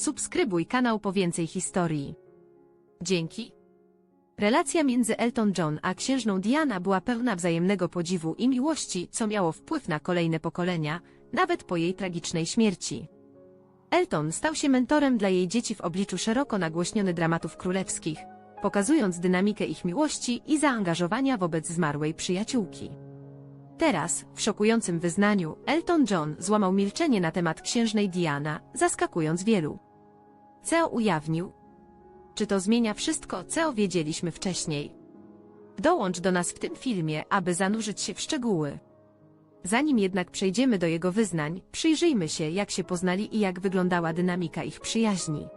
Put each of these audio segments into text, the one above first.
Subskrybuj kanał po więcej historii. Dzięki. Relacja między Elton John a księżną Diana była pełna wzajemnego podziwu i miłości, co miało wpływ na kolejne pokolenia, nawet po jej tragicznej śmierci. Elton stał się mentorem dla jej dzieci w obliczu szeroko nagłośnionych dramatów królewskich, pokazując dynamikę ich miłości i zaangażowania wobec zmarłej przyjaciółki. Teraz, w szokującym wyznaniu, Elton John złamał milczenie na temat księżnej Diana, zaskakując wielu. CEO ujawnił, czy to zmienia wszystko, co wiedzieliśmy wcześniej. Dołącz do nas w tym filmie, aby zanurzyć się w szczegóły. Zanim jednak przejdziemy do jego wyznań, przyjrzyjmy się, jak się poznali i jak wyglądała dynamika ich przyjaźni.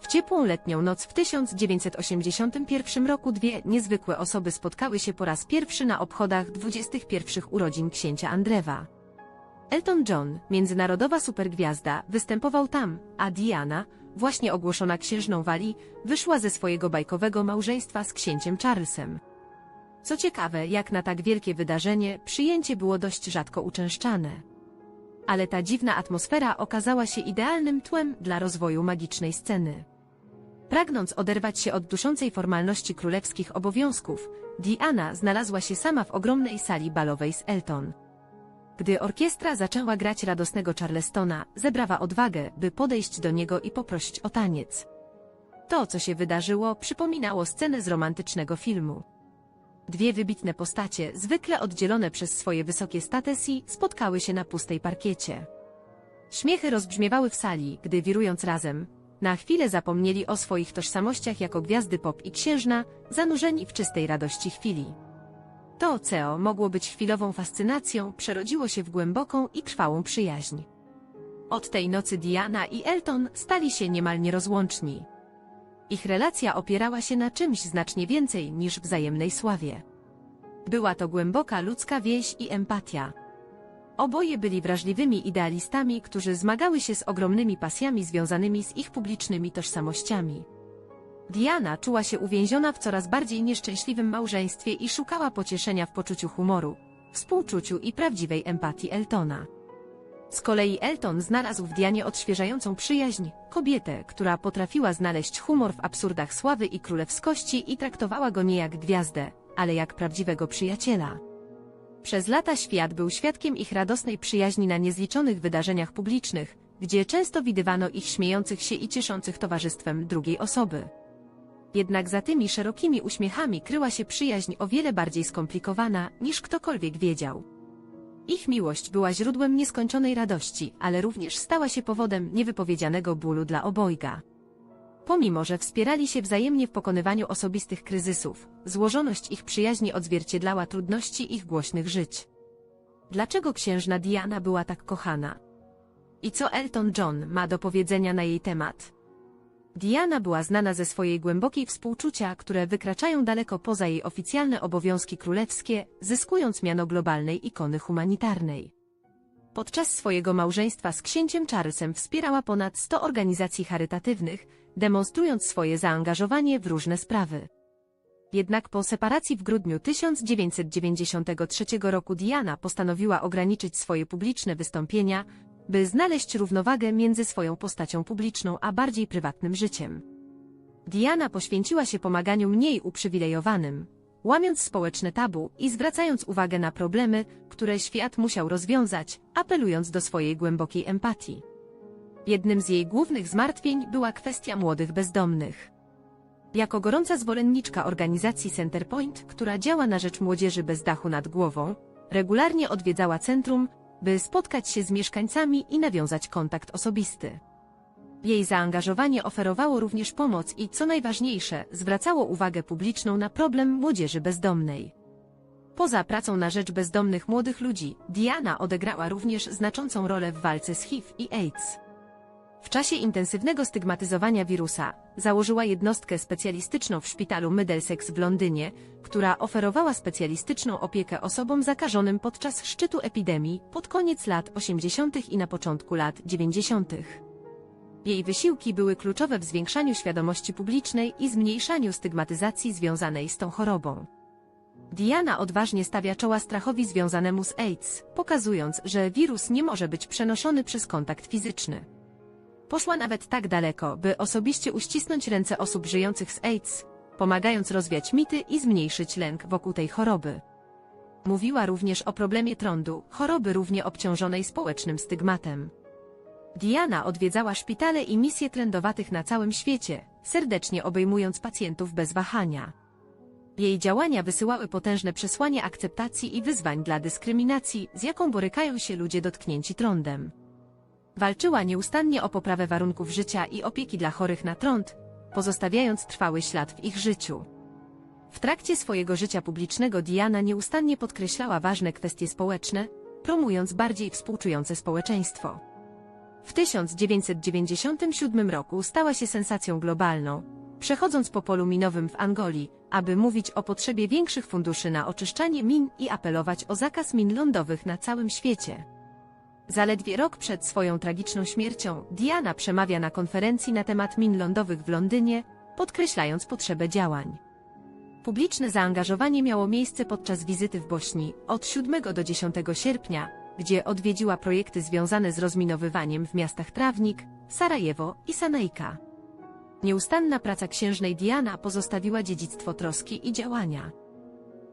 W ciepłą letnią noc w 1981 roku dwie niezwykłe osoby spotkały się po raz pierwszy na obchodach 21 urodzin księcia Andrewa. Elton John, międzynarodowa supergwiazda, występował tam, a Diana, właśnie ogłoszona księżną Walii, wyszła ze swojego bajkowego małżeństwa z księciem Charlesem. Co ciekawe, jak na tak wielkie wydarzenie, przyjęcie było dość rzadko uczęszczane. Ale ta dziwna atmosfera okazała się idealnym tłem dla rozwoju magicznej sceny. Pragnąc oderwać się od duszącej formalności królewskich obowiązków, Diana znalazła się sama w ogromnej sali balowej z Elton. Gdy orkiestra zaczęła grać radosnego Charlestona, zebrała odwagę, by podejść do niego i poprosić o taniec. To, co się wydarzyło, przypominało scenę z romantycznego filmu. Dwie wybitne postacie, zwykle oddzielone przez swoje wysokie statesy, spotkały się na pustej parkiecie. Śmiechy rozbrzmiewały w sali, gdy wirując razem, na chwilę zapomnieli o swoich tożsamościach jako gwiazdy pop i księżna, zanurzeni w czystej radości chwili. To ocean mogło być chwilową fascynacją, przerodziło się w głęboką i trwałą przyjaźń. Od tej nocy Diana i Elton stali się niemal nierozłączni. Ich relacja opierała się na czymś znacznie więcej niż wzajemnej sławie. Była to głęboka ludzka więź i empatia. Oboje byli wrażliwymi idealistami, którzy zmagały się z ogromnymi pasjami związanymi z ich publicznymi tożsamościami. Diana czuła się uwięziona w coraz bardziej nieszczęśliwym małżeństwie i szukała pocieszenia w poczuciu humoru, współczuciu i prawdziwej empatii Eltona. Z kolei Elton znalazł w Dianie odświeżającą przyjaźń, kobietę, która potrafiła znaleźć humor w absurdach sławy i królewskości i traktowała go nie jak gwiazdę, ale jak prawdziwego przyjaciela. Przez lata świat był świadkiem ich radosnej przyjaźni na niezliczonych wydarzeniach publicznych, gdzie często widywano ich śmiejących się i cieszących towarzystwem drugiej osoby. Jednak za tymi szerokimi uśmiechami kryła się przyjaźń o wiele bardziej skomplikowana, niż ktokolwiek wiedział. Ich miłość była źródłem nieskończonej radości, ale również stała się powodem niewypowiedzianego bólu dla obojga. Pomimo, że wspierali się wzajemnie w pokonywaniu osobistych kryzysów, złożoność ich przyjaźni odzwierciedlała trudności ich głośnych żyć. Dlaczego księżna Diana była tak kochana? I co Elton John ma do powiedzenia na jej temat? Diana była znana ze swojej głębokiej współczucia, które wykraczają daleko poza jej oficjalne obowiązki królewskie, zyskując miano globalnej ikony humanitarnej. Podczas swojego małżeństwa z księciem Charlesem wspierała ponad 100 organizacji charytatywnych, demonstrując swoje zaangażowanie w różne sprawy. Jednak po separacji w grudniu 1993 roku Diana postanowiła ograniczyć swoje publiczne wystąpienia, by znaleźć równowagę między swoją postacią publiczną a bardziej prywatnym życiem. Diana poświęciła się pomaganiu mniej uprzywilejowanym, łamiąc społeczne tabu i zwracając uwagę na problemy, które świat musiał rozwiązać, apelując do swojej głębokiej empatii. Jednym z jej głównych zmartwień była kwestia młodych bezdomnych. Jako gorąca zwolenniczka organizacji Centerpoint, która działa na rzecz młodzieży bez dachu nad głową, regularnie odwiedzała centrum, by spotkać się z mieszkańcami i nawiązać kontakt osobisty. Jej zaangażowanie oferowało również pomoc i, co najważniejsze, zwracało uwagę publiczną na problem młodzieży bezdomnej. Poza pracą na rzecz bezdomnych młodych ludzi, Diana odegrała również znaczącą rolę w walce z HIV i AIDS. W czasie intensywnego stygmatyzowania wirusa założyła jednostkę specjalistyczną w szpitalu Middlesex w Londynie, która oferowała specjalistyczną opiekę osobom zakażonym podczas szczytu epidemii pod koniec lat 80. i na początku lat 90. Jej wysiłki były kluczowe w zwiększaniu świadomości publicznej i zmniejszaniu stygmatyzacji związanej z tą chorobą. Diana odważnie stawia czoła strachowi związanemu z AIDS, pokazując, że wirus nie może być przenoszony przez kontakt fizyczny. Poszła nawet tak daleko, by osobiście uścisnąć ręce osób żyjących z AIDS, pomagając rozwiać mity i zmniejszyć lęk wokół tej choroby. Mówiła również o problemie trądu, choroby równie obciążonej społecznym stygmatem. Diana odwiedzała szpitale i misje trędowatych na całym świecie, serdecznie obejmując pacjentów bez wahania. Jej działania wysyłały potężne przesłanie akceptacji i wyzwań dla dyskryminacji, z jaką borykają się ludzie dotknięci trądem. Walczyła nieustannie o poprawę warunków życia i opieki dla chorych na trąd, pozostawiając trwały ślad w ich życiu. W trakcie swojego życia publicznego Diana nieustannie podkreślała ważne kwestie społeczne, promując bardziej współczujące społeczeństwo. W 1997 roku stała się sensacją globalną, przechodząc po polu minowym w Angolii, aby mówić o potrzebie większych funduszy na oczyszczanie min i apelować o zakaz min lądowych na całym świecie. Zaledwie rok przed swoją tragiczną śmiercią, Diana przemawia na konferencji na temat min lądowych w Londynie, podkreślając potrzebę działań. Publiczne zaangażowanie miało miejsce podczas wizyty w Bośni od 7 do 10 sierpnia, gdzie odwiedziła projekty związane z rozminowywaniem w miastach Trawnik, Sarajewo i Sanejka. Nieustanna praca księżnej Diana pozostawiła dziedzictwo troski i działania.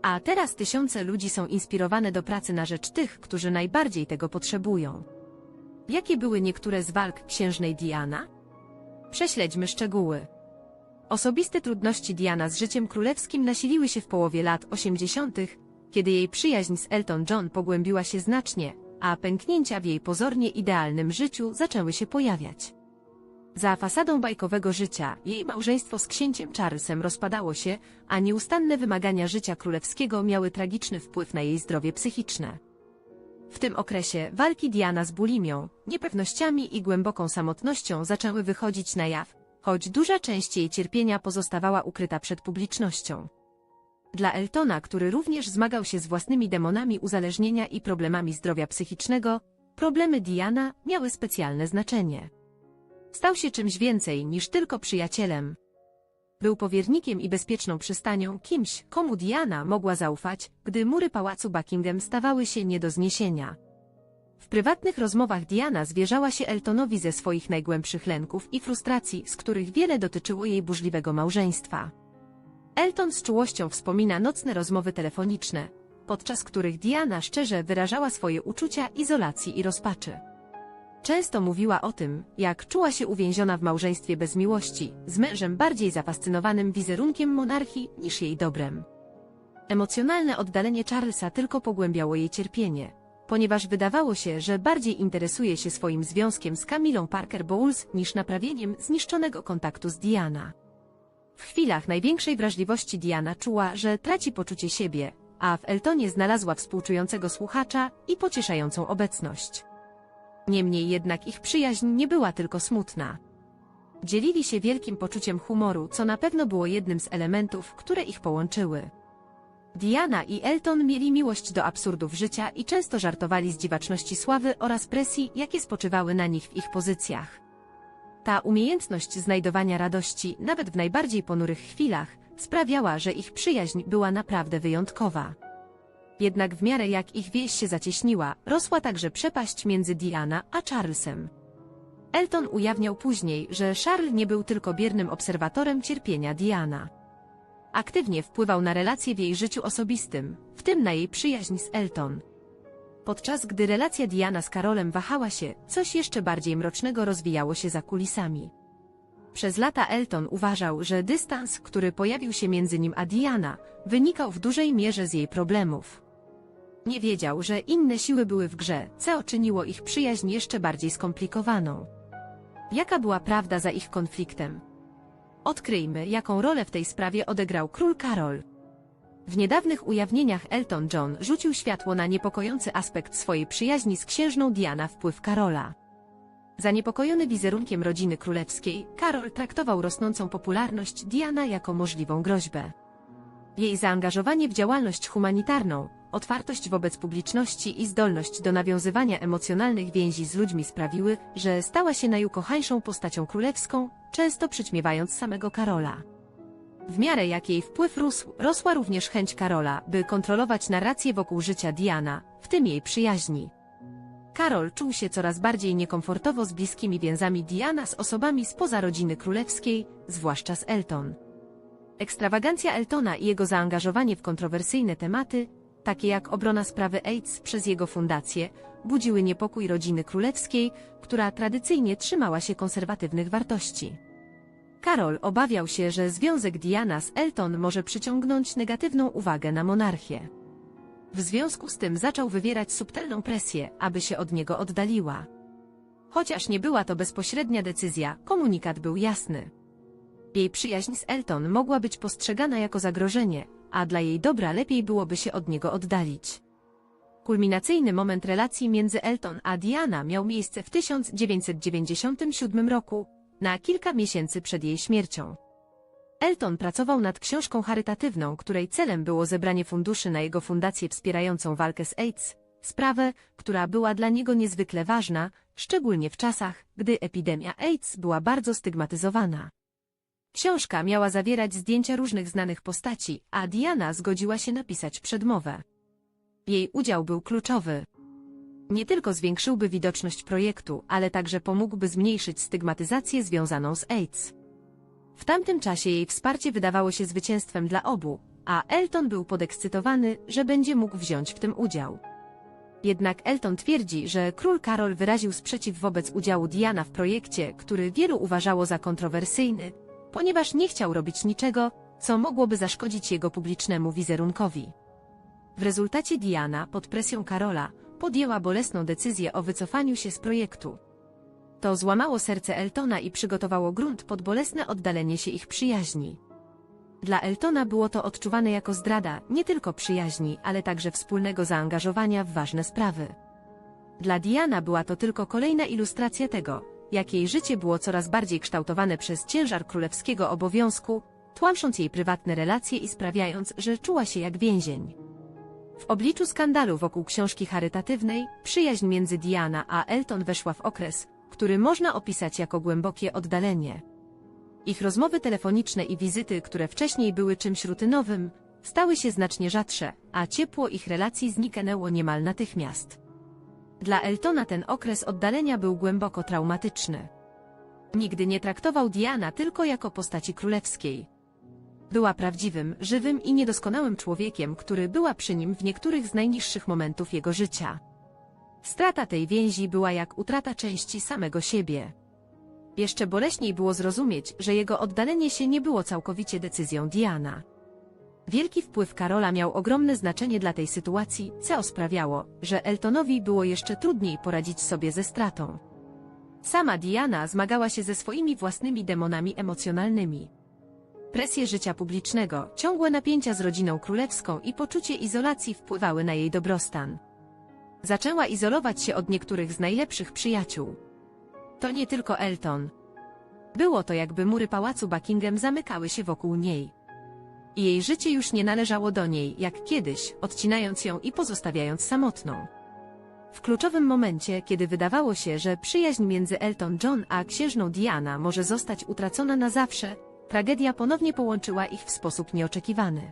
A teraz tysiące ludzi są inspirowane do pracy na rzecz tych, którzy najbardziej tego potrzebują. Jakie były niektóre z walk księżnej Diana? Prześledźmy szczegóły. Osobiste trudności Diana z życiem królewskim nasiliły się w połowie lat 80., kiedy jej przyjaźń z Elton John pogłębiła się znacznie, a pęknięcia w jej pozornie idealnym życiu zaczęły się pojawiać. Za fasadą bajkowego życia jej małżeństwo z księciem Charlesem rozpadało się, a nieustanne wymagania życia królewskiego miały tragiczny wpływ na jej zdrowie psychiczne. W tym okresie walki Diana z bulimią, niepewnościami i głęboką samotnością zaczęły wychodzić na jaw, choć duża część jej cierpienia pozostawała ukryta przed publicznością. Dla Eltona, który również zmagał się z własnymi demonami uzależnienia i problemami zdrowia psychicznego, problemy Diana miały specjalne znaczenie. Stał się czymś więcej niż tylko przyjacielem. Był powiernikiem i bezpieczną przystanią, kimś, komu Diana mogła zaufać, gdy mury pałacu Buckingham stawały się nie do zniesienia. W prywatnych rozmowach Diana zwierzała się Eltonowi ze swoich najgłębszych lęków i frustracji, z których wiele dotyczyło jej burzliwego małżeństwa. Elton z czułością wspomina nocne rozmowy telefoniczne, podczas których Diana szczerze wyrażała swoje uczucia izolacji i rozpaczy. Często mówiła o tym, jak czuła się uwięziona w małżeństwie bez miłości, z mężem bardziej zafascynowanym wizerunkiem monarchii niż jej dobrem. Emocjonalne oddalenie Charlesa tylko pogłębiało jej cierpienie, ponieważ wydawało się, że bardziej interesuje się swoim związkiem z Camilą Parker Bowles niż naprawieniem zniszczonego kontaktu z Diana. W chwilach największej wrażliwości Diana czuła, że traci poczucie siebie, a w Eltonie znalazła współczującego słuchacza i pocieszającą obecność. Niemniej jednak ich przyjaźń nie była tylko smutna. Dzielili się wielkim poczuciem humoru, co na pewno było jednym z elementów, które ich połączyły. Diana i Elton mieli miłość do absurdów życia i często żartowali z dziwaczności sławy oraz presji, jakie spoczywały na nich w ich pozycjach. Ta umiejętność znajdowania radości, nawet w najbardziej ponurych chwilach, sprawiała, że ich przyjaźń była naprawdę wyjątkowa. Jednak w miarę jak ich więź się zacieśniła, rosła także przepaść między Diana a Charlesem. Elton ujawniał później, że Charles nie był tylko biernym obserwatorem cierpienia Diana. Aktywnie wpływał na relacje w jej życiu osobistym, w tym na jej przyjaźń z Elton. Podczas gdy relacja Diana z Karolem wahała się, coś jeszcze bardziej mrocznego rozwijało się za kulisami. Przez lata Elton uważał, że dystans, który pojawił się między nim a Diana, wynikał w dużej mierze z jej problemów. Nie wiedział, że inne siły były w grze, co czyniło ich przyjaźń jeszcze bardziej skomplikowaną. Jaka była prawda za ich konfliktem? Odkryjmy, jaką rolę w tej sprawie odegrał król Karol. W niedawnych ujawnieniach Elton John rzucił światło na niepokojący aspekt swojej przyjaźni z księżną Diana wpływ Karola. Zaniepokojony wizerunkiem rodziny królewskiej, Karol traktował rosnącą popularność Diana jako możliwą groźbę. Jej zaangażowanie w działalność humanitarną, otwartość wobec publiczności i zdolność do nawiązywania emocjonalnych więzi z ludźmi sprawiły, że stała się najukochańszą postacią królewską, często przyćmiewając samego Karola. W miarę jak jej wpływ rósł, rosła również chęć Karola, by kontrolować narrację wokół życia Diana, w tym jej przyjaźni. Karol czuł się coraz bardziej niekomfortowo z bliskimi więzami Diana z osobami spoza rodziny królewskiej, zwłaszcza z Elton. Ekstrawagancja Eltona i jego zaangażowanie w kontrowersyjne tematy, takie jak obrona sprawy AIDS przez jego fundację, budziły niepokój rodziny królewskiej, która tradycyjnie trzymała się konserwatywnych wartości. Karol obawiał się, że związek Diana z Elton może przyciągnąć negatywną uwagę na monarchię. W związku z tym zaczął wywierać subtelną presję, aby się od niego oddaliła. Chociaż nie była to bezpośrednia decyzja, komunikat był jasny. Jej przyjaźń z Elton mogła być postrzegana jako zagrożenie, a dla jej dobra lepiej byłoby się od niego oddalić. Kulminacyjny moment relacji między Elton a Diana miał miejsce w 1997 roku, na kilka miesięcy przed jej śmiercią. Elton pracował nad książką charytatywną, której celem było zebranie funduszy na jego fundację wspierającą walkę z AIDS, sprawę, która była dla niego niezwykle ważna, szczególnie w czasach, gdy epidemia AIDS była bardzo stygmatyzowana. Książka miała zawierać zdjęcia różnych znanych postaci, a Diana zgodziła się napisać przedmowę. Jej udział był kluczowy. Nie tylko zwiększyłby widoczność projektu, ale także pomógłby zmniejszyć stygmatyzację związaną z AIDS. W tamtym czasie jej wsparcie wydawało się zwycięstwem dla obu, a Elton był podekscytowany, że będzie mógł wziąć w tym udział. Jednak Elton twierdzi, że król Karol wyraził sprzeciw wobec udziału Diana w projekcie, który wielu uważało za kontrowersyjny, ponieważ nie chciał robić niczego, co mogłoby zaszkodzić jego publicznemu wizerunkowi. W rezultacie Diana, pod presją Karola, podjęła bolesną decyzję o wycofaniu się z projektu. To złamało serce Eltona i przygotowało grunt pod bolesne oddalenie się ich przyjaźni. Dla Eltona było to odczuwane jako zdrada nie tylko przyjaźni, ale także wspólnego zaangażowania w ważne sprawy. Dla Diana była to tylko kolejna ilustracja tego, jak jej życie było coraz bardziej kształtowane przez ciężar królewskiego obowiązku, tłamsząc jej prywatne relacje i sprawiając, że czuła się jak więzień. W obliczu skandalu wokół książki charytatywnej, przyjaźń między Diana a Elton weszła w okres, który można opisać jako głębokie oddalenie. Ich rozmowy telefoniczne i wizyty, które wcześniej były czymś rutynowym, stały się znacznie rzadsze, a ciepło ich relacji zniknęło niemal natychmiast. Dla Eltona ten okres oddalenia był głęboko traumatyczny. Nigdy nie traktował Diana tylko jako postaci królewskiej. Była prawdziwym, żywym i niedoskonałym człowiekiem, który była przy nim w niektórych z najniższych momentów jego życia. Strata tej więzi była jak utrata części samego siebie. Jeszcze boleśniej było zrozumieć, że jego oddalenie się nie było całkowicie decyzją Diana. Wielki wpływ Karola miał ogromne znaczenie dla tej sytuacji, co sprawiało, że Eltonowi było jeszcze trudniej poradzić sobie ze stratą. Sama Diana zmagała się ze swoimi własnymi demonami emocjonalnymi. Presje życia publicznego, ciągłe napięcia z rodziną królewską i poczucie izolacji wpływały na jej dobrostan. Zaczęła izolować się od niektórych z najlepszych przyjaciół. To nie tylko Elton. Było to jakby mury pałacu Buckingham zamykały się wokół niej. I jej życie już nie należało do niej, jak kiedyś, odcinając ją i pozostawiając samotną. W kluczowym momencie, kiedy wydawało się, że przyjaźń między Elton John a księżną Diana może zostać utracona na zawsze, tragedia ponownie połączyła ich w sposób nieoczekiwany.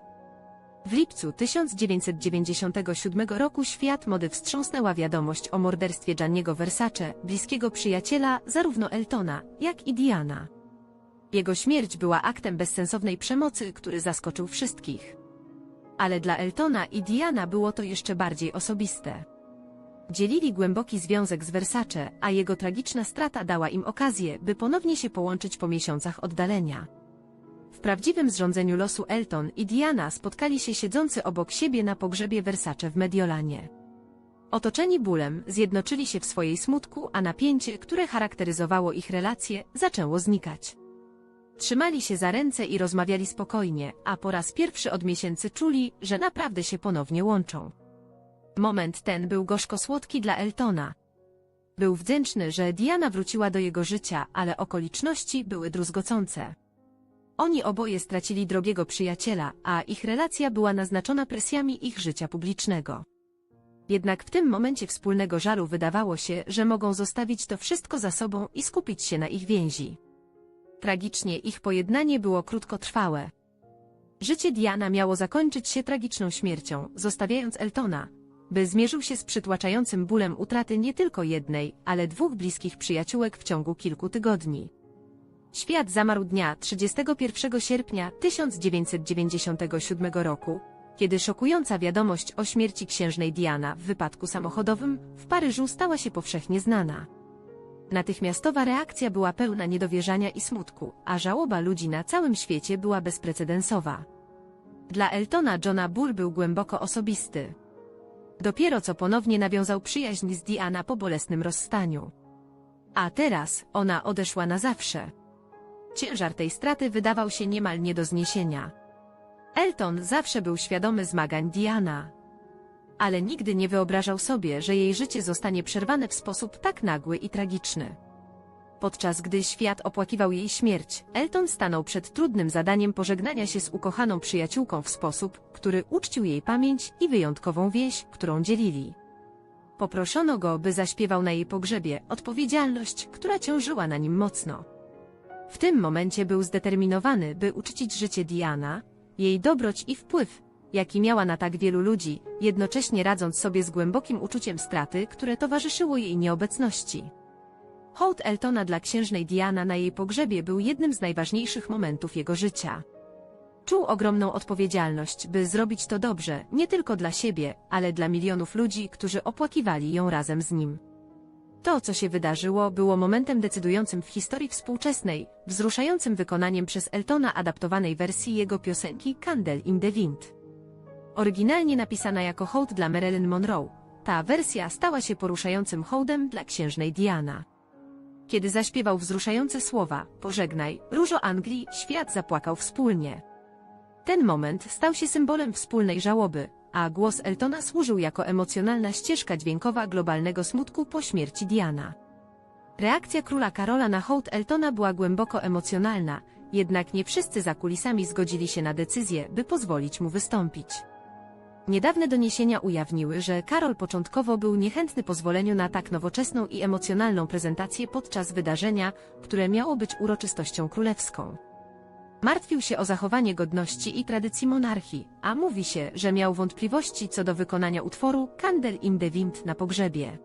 W lipcu 1997 roku świat mody wstrząsnęła wiadomość o morderstwie Gianniego Versace, bliskiego przyjaciela zarówno Eltona, jak i Diana. Jego śmierć była aktem bezsensownej przemocy, który zaskoczył wszystkich. Ale dla Eltona i Diana było to jeszcze bardziej osobiste. Dzielili głęboki związek z Versace, a jego tragiczna strata dała im okazję, by ponownie się połączyć po miesiącach oddalenia. W prawdziwym zrządzeniu losu Elton i Diana spotkali się siedzący obok siebie na pogrzebie Versace w Mediolanie. Otoczeni bólem, zjednoczyli się w swojej smutku, a napięcie, które charakteryzowało ich relacje, zaczęło znikać. Trzymali się za ręce i rozmawiali spokojnie, a po raz pierwszy od miesięcy czuli, że naprawdę się ponownie łączą. Moment ten był gorzko-słodki dla Eltona. Był wdzięczny, że Diana wróciła do jego życia, ale okoliczności były druzgocące. Oni oboje stracili drogiego przyjaciela, a ich relacja była naznaczona presjami ich życia publicznego. Jednak w tym momencie wspólnego żalu wydawało się, że mogą zostawić to wszystko za sobą i skupić się na ich więzi. Tragicznie ich pojednanie było krótkotrwałe. Życie Diana miało zakończyć się tragiczną śmiercią, zostawiając Eltona, by zmierzył się z przytłaczającym bólem utraty nie tylko jednej, ale dwóch bliskich przyjaciółek w ciągu kilku tygodni. Świat zamarł dnia 31 sierpnia 1997 roku, kiedy szokująca wiadomość o śmierci księżnej Diana w wypadku samochodowym w Paryżu stała się powszechnie znana. Natychmiastowa reakcja była pełna niedowierzania i smutku, a żałoba ludzi na całym świecie była bezprecedensowa. Dla Eltona Johna ból był głęboko osobisty. Dopiero co ponownie nawiązał przyjaźń z Diana po bolesnym rozstaniu. A teraz ona odeszła na zawsze. Ciężar tej straty wydawał się niemal nie do zniesienia. Elton zawsze był świadomy zmagań Diana. Ale nigdy nie wyobrażał sobie, że jej życie zostanie przerwane w sposób tak nagły i tragiczny. Podczas gdy świat opłakiwał jej śmierć, Elton stanął przed trudnym zadaniem pożegnania się z ukochaną przyjaciółką w sposób, który uczcił jej pamięć i wyjątkową wieś, którą dzielili. Poproszono go, by zaśpiewał na jej pogrzebie odpowiedzialność, która ciążyła na nim mocno. W tym momencie był zdeterminowany, by uczcić życie Diana, jej dobroć i wpływ, jaki miała na tak wielu ludzi, jednocześnie radząc sobie z głębokim uczuciem straty, które towarzyszyło jej nieobecności. Hołd Eltona dla księżnej Diana na jej pogrzebie był jednym z najważniejszych momentów jego życia. Czuł ogromną odpowiedzialność, by zrobić to dobrze, nie tylko dla siebie, ale dla milionów ludzi, którzy opłakiwali ją razem z nim. To, co się wydarzyło, było momentem decydującym w historii współczesnej, wzruszającym wykonaniem przez Eltona adaptowanej wersji jego piosenki Candle in the Wind. Oryginalnie napisana jako hołd dla Marilyn Monroe, ta wersja stała się poruszającym hołdem dla księżnej Diana. Kiedy zaśpiewał wzruszające słowa, pożegnaj, różo Anglii, świat zapłakał wspólnie. Ten moment stał się symbolem wspólnej żałoby, a głos Eltona służył jako emocjonalna ścieżka dźwiękowa globalnego smutku po śmierci Diana. Reakcja króla Karola na hołd Eltona była głęboko emocjonalna, jednak nie wszyscy za kulisami zgodzili się na decyzję, by pozwolić mu wystąpić. Niedawne doniesienia ujawniły, że Karol początkowo był niechętny pozwoleniu na tak nowoczesną i emocjonalną prezentację podczas wydarzenia, które miało być uroczystością królewską. Martwił się o zachowanie godności i tradycji monarchii, a mówi się, że miał wątpliwości co do wykonania utworu Candle in the Wind na pogrzebie.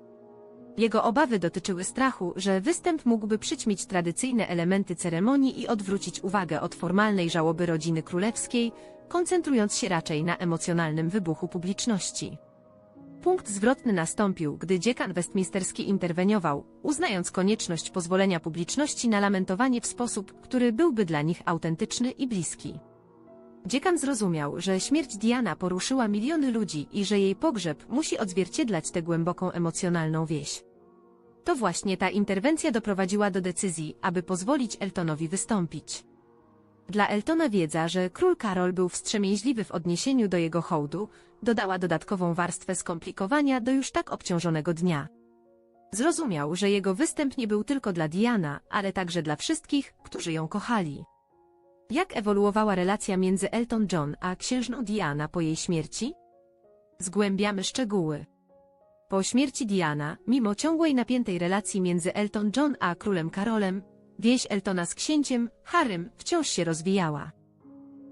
Jego obawy dotyczyły strachu, że występ mógłby przyćmić tradycyjne elementy ceremonii i odwrócić uwagę od formalnej żałoby rodziny królewskiej, koncentrując się raczej na emocjonalnym wybuchu publiczności. Punkt zwrotny nastąpił, gdy dziekan westminsterski interweniował, uznając konieczność pozwolenia publiczności na lamentowanie w sposób, który byłby dla nich autentyczny i bliski. Dziekan zrozumiał, że śmierć Diana poruszyła miliony ludzi i że jej pogrzeb musi odzwierciedlać tę głęboką emocjonalną wieś. To właśnie ta interwencja doprowadziła do decyzji, aby pozwolić Eltonowi wystąpić. Dla Eltona wiedza, że król Karol był wstrzemięźliwy w odniesieniu do jego hołdu, dodała dodatkową warstwę skomplikowania do już tak obciążonego dnia. Zrozumiał, że jego występ nie był tylko dla Diana, ale także dla wszystkich, którzy ją kochali. Jak ewoluowała relacja między Elton John a księżną Diana po jej śmierci? Zgłębiamy szczegóły. Po śmierci Diana, mimo ciągłej napiętej relacji między Elton John a królem Karolem, wieś Eltona z księciem, Harrym, wciąż się rozwijała.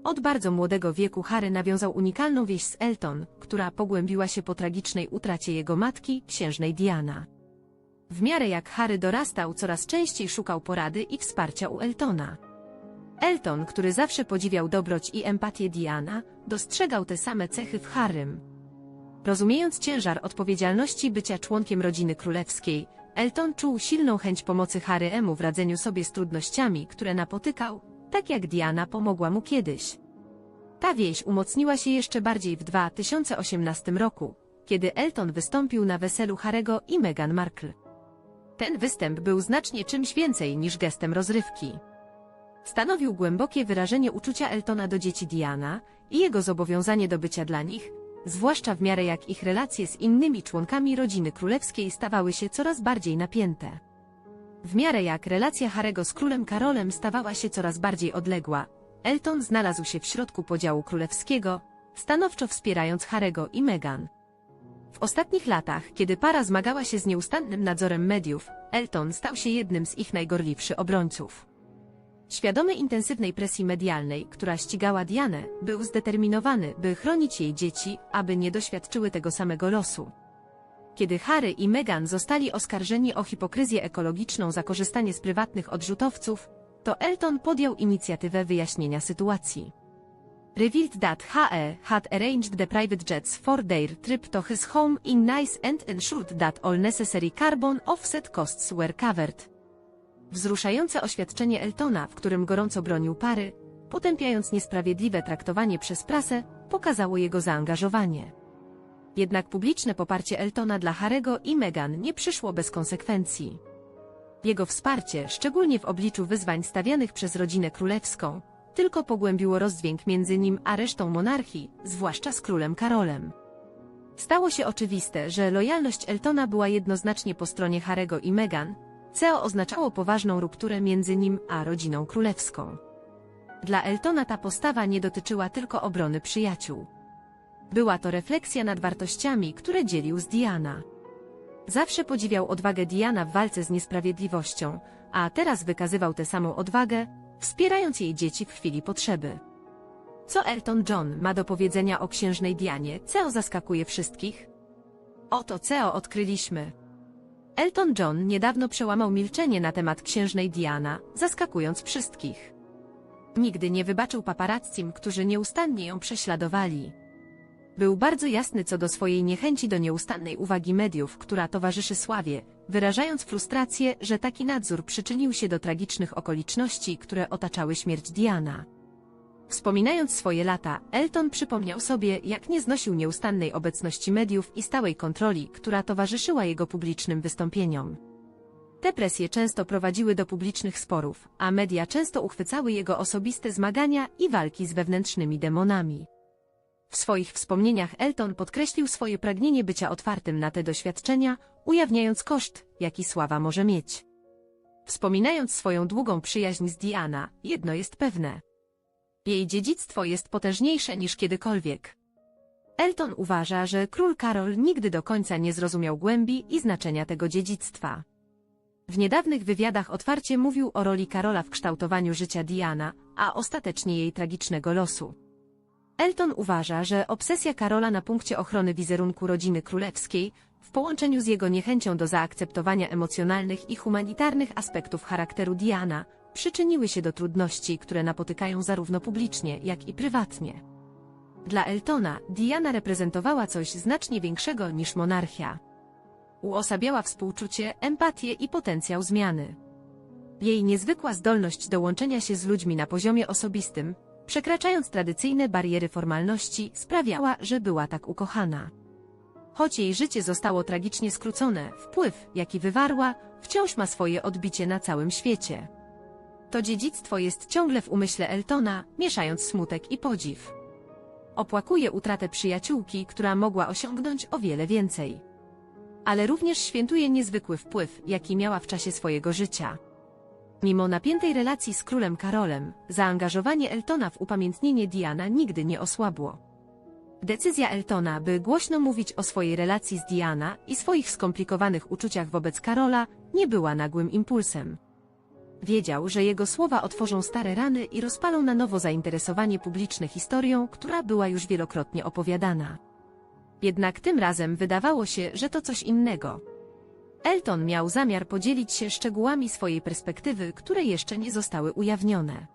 Od bardzo młodego wieku Harry nawiązał unikalną wieś z Elton, która pogłębiła się po tragicznej utracie jego matki, księżnej Diana. W miarę jak Harry dorastał, coraz częściej szukał porady i wsparcia u Eltona. Elton, który zawsze podziwiał dobroć i empatię Diana, dostrzegał te same cechy w Harrym. Rozumiejąc ciężar odpowiedzialności bycia członkiem rodziny królewskiej, Elton czuł silną chęć pomocy Harry'emu w radzeniu sobie z trudnościami, które napotykał, tak jak Diana pomogła mu kiedyś. Ta wieś umocniła się jeszcze bardziej w 2018 roku, kiedy Elton wystąpił na weselu Harego i Meghan Markle. Ten występ był znacznie czymś więcej niż gestem rozrywki. Stanowił głębokie wyrażenie uczucia Eltona do dzieci Diana i jego zobowiązanie do bycia dla nich, zwłaszcza w miarę jak ich relacje z innymi członkami rodziny królewskiej stawały się coraz bardziej napięte. W miarę jak relacja Harego z królem Karolem stawała się coraz bardziej odległa, Elton znalazł się w środku podziału królewskiego, stanowczo wspierając Harego i Meghan. W ostatnich latach, kiedy para zmagała się z nieustannym nadzorem mediów, Elton stał się jednym z ich najgorliwszych obrońców. Świadomy intensywnej presji medialnej, która ścigała Dianę, był zdeterminowany, by chronić jej dzieci, aby nie doświadczyły tego samego losu. Kiedy Harry i Meghan zostali oskarżeni o hipokryzję ekologiczną za korzystanie z prywatnych odrzutowców, to Elton podjął inicjatywę wyjaśnienia sytuacji. Revealed that HE had arranged the private jets for their trip to his home in Nice and ensured that all necessary carbon offset costs were covered. Wzruszające oświadczenie Eltona, w którym gorąco bronił pary, potępiając niesprawiedliwe traktowanie przez prasę, pokazało jego zaangażowanie. Jednak publiczne poparcie Eltona dla Harego i Meghan nie przyszło bez konsekwencji. Jego wsparcie, szczególnie w obliczu wyzwań stawianych przez rodzinę królewską, tylko pogłębiło rozdźwięk między nim a resztą monarchii, zwłaszcza z królem Karolem. Stało się oczywiste, że lojalność Eltona była jednoznacznie po stronie Harego i Meghan, co oznaczało poważną rupturę między nim a rodziną królewską. Dla Eltona ta postawa nie dotyczyła tylko obrony przyjaciół. Była to refleksja nad wartościami, które dzielił z Diana. Zawsze podziwiał odwagę Diana w walce z niesprawiedliwością, a teraz wykazywał tę samą odwagę, wspierając jej dzieci w chwili potrzeby. Co Elton John ma do powiedzenia o księżnej Dianie, co zaskakuje wszystkich? Oto co odkryliśmy. Elton John niedawno przełamał milczenie na temat księżnej Diana, zaskakując wszystkich. Nigdy nie wybaczył paparazzim, którzy nieustannie ją prześladowali. Był bardzo jasny co do swojej niechęci do nieustannej uwagi mediów, która towarzyszy sławie, wyrażając frustrację, że taki nadzór przyczynił się do tragicznych okoliczności, które otaczały śmierć Diana. Wspominając swoje lata, Elton przypomniał sobie, jak nie znosił nieustannej obecności mediów i stałej kontroli, która towarzyszyła jego publicznym wystąpieniom. Te presje często prowadziły do publicznych sporów, a media często uchwycały jego osobiste zmagania i walki z wewnętrznymi demonami. W swoich wspomnieniach Elton podkreślił swoje pragnienie bycia otwartym na te doświadczenia, ujawniając koszt, jaki sława może mieć. Wspominając swoją długą przyjaźń z Diana, jedno jest pewne. Jej dziedzictwo jest potężniejsze niż kiedykolwiek. Elton uważa, że król Karol nigdy do końca nie zrozumiał głębi i znaczenia tego dziedzictwa. W niedawnych wywiadach otwarcie mówił o roli Karola w kształtowaniu życia Diana, a ostatecznie jej tragicznego losu. Elton uważa, że obsesja Karola na punkcie ochrony wizerunku rodziny królewskiej, w połączeniu z jego niechęcią do zaakceptowania emocjonalnych i humanitarnych aspektów charakteru Diana, przyczyniły się do trudności, które napotykają zarówno publicznie, jak i prywatnie. Dla Eltona, Diana reprezentowała coś znacznie większego niż monarchia. Uosabiała współczucie, empatię i potencjał zmiany. Jej niezwykła zdolność do łączenia się z ludźmi na poziomie osobistym, przekraczając tradycyjne bariery formalności, sprawiała, że była tak ukochana. Choć jej życie zostało tragicznie skrócone, wpływ, jaki wywarła, wciąż ma swoje odbicie na całym świecie. To dziedzictwo jest ciągle w umyśle Eltona, mieszając smutek i podziw. Opłakuje utratę przyjaciółki, która mogła osiągnąć o wiele więcej. Ale również świętuje niezwykły wpływ, jaki miała w czasie swojego życia. Mimo napiętej relacji z królem Karolem, zaangażowanie Eltona w upamiętnienie Diana nigdy nie osłabło. Decyzja Eltona, by głośno mówić o swojej relacji z Diana i swoich skomplikowanych uczuciach wobec Karola, nie była nagłym impulsem. Wiedział, że jego słowa otworzą stare rany i rozpalą na nowo zainteresowanie publiczne historią, która była już wielokrotnie opowiadana. Jednak tym razem wydawało się, że to coś innego. Elton miał zamiar podzielić się szczegółami swojej perspektywy, które jeszcze nie zostały ujawnione.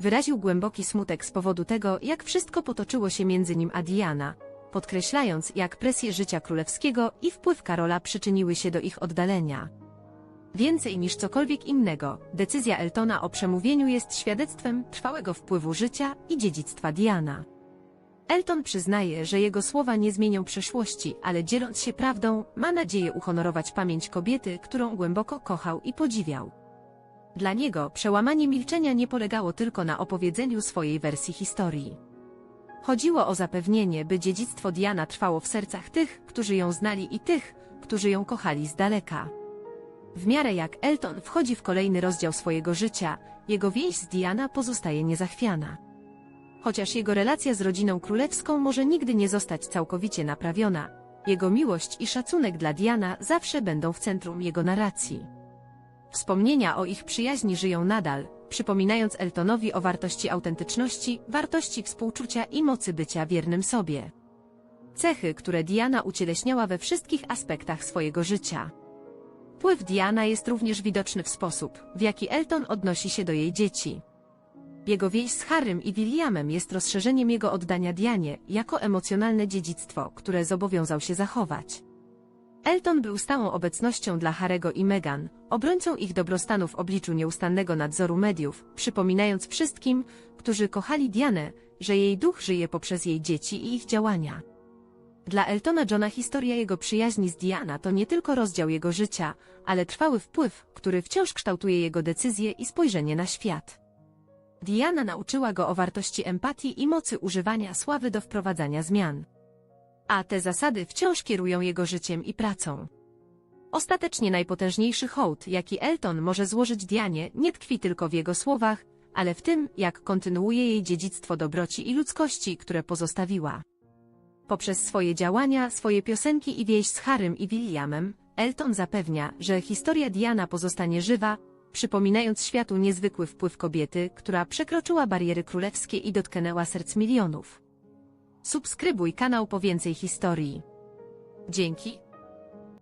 Wyraził głęboki smutek z powodu tego, jak wszystko potoczyło się między nim a Diana, podkreślając, jak presje życia królewskiego i wpływ Karola przyczyniły się do ich oddalenia. Więcej niż cokolwiek innego, decyzja Eltona o przemówieniu jest świadectwem trwałego wpływu życia i dziedzictwa Diana. Elton przyznaje, że jego słowa nie zmienią przeszłości, ale dzieląc się prawdą, ma nadzieję uhonorować pamięć kobiety, którą głęboko kochał i podziwiał. Dla niego przełamanie milczenia nie polegało tylko na opowiedzeniu swojej wersji historii. Chodziło o zapewnienie, by dziedzictwo Diana trwało w sercach tych, którzy ją znali i tych, którzy ją kochali z daleka. W miarę jak Elton wchodzi w kolejny rozdział swojego życia, jego więź z Diana pozostaje niezachwiana. Chociaż jego relacja z rodziną królewską może nigdy nie zostać całkowicie naprawiona, jego miłość i szacunek dla Diana zawsze będą w centrum jego narracji. Wspomnienia o ich przyjaźni żyją nadal, przypominając Eltonowi o wartości autentyczności, wartości współczucia i mocy bycia wiernym sobie. Cechy, które Diana ucieleśniała we wszystkich aspektach swojego życia. Wpływ Diana jest również widoczny w sposób, w jaki Elton odnosi się do jej dzieci. Jego więź z Harrym i Williamem jest rozszerzeniem jego oddania Dianie jako emocjonalne dziedzictwo, które zobowiązał się zachować. Elton był stałą obecnością dla Harego i Meghan, obrońcą ich dobrostanu w obliczu nieustannego nadzoru mediów, przypominając wszystkim, którzy kochali Dianę, że jej duch żyje poprzez jej dzieci i ich działania. Dla Eltona Johna historia jego przyjaźni z Diana to nie tylko rozdział jego życia, ale trwały wpływ, który wciąż kształtuje jego decyzje i spojrzenie na świat. Diana nauczyła go o wartości empatii i mocy używania sławy do wprowadzania zmian. A te zasady wciąż kierują jego życiem i pracą. Ostatecznie najpotężniejszy hołd, jaki Elton może złożyć Dianie, nie tkwi tylko w jego słowach, ale w tym, jak kontynuuje jej dziedzictwo dobroci i ludzkości, które pozostawiła. Poprzez swoje działania, swoje piosenki i wieś z Harrym i Williamem, Elton zapewnia, że historia Diana pozostanie żywa, przypominając światu niezwykły wpływ kobiety, która przekroczyła bariery królewskie i dotknęła serc milionów. Subskrybuj kanał po więcej historii. Dzięki.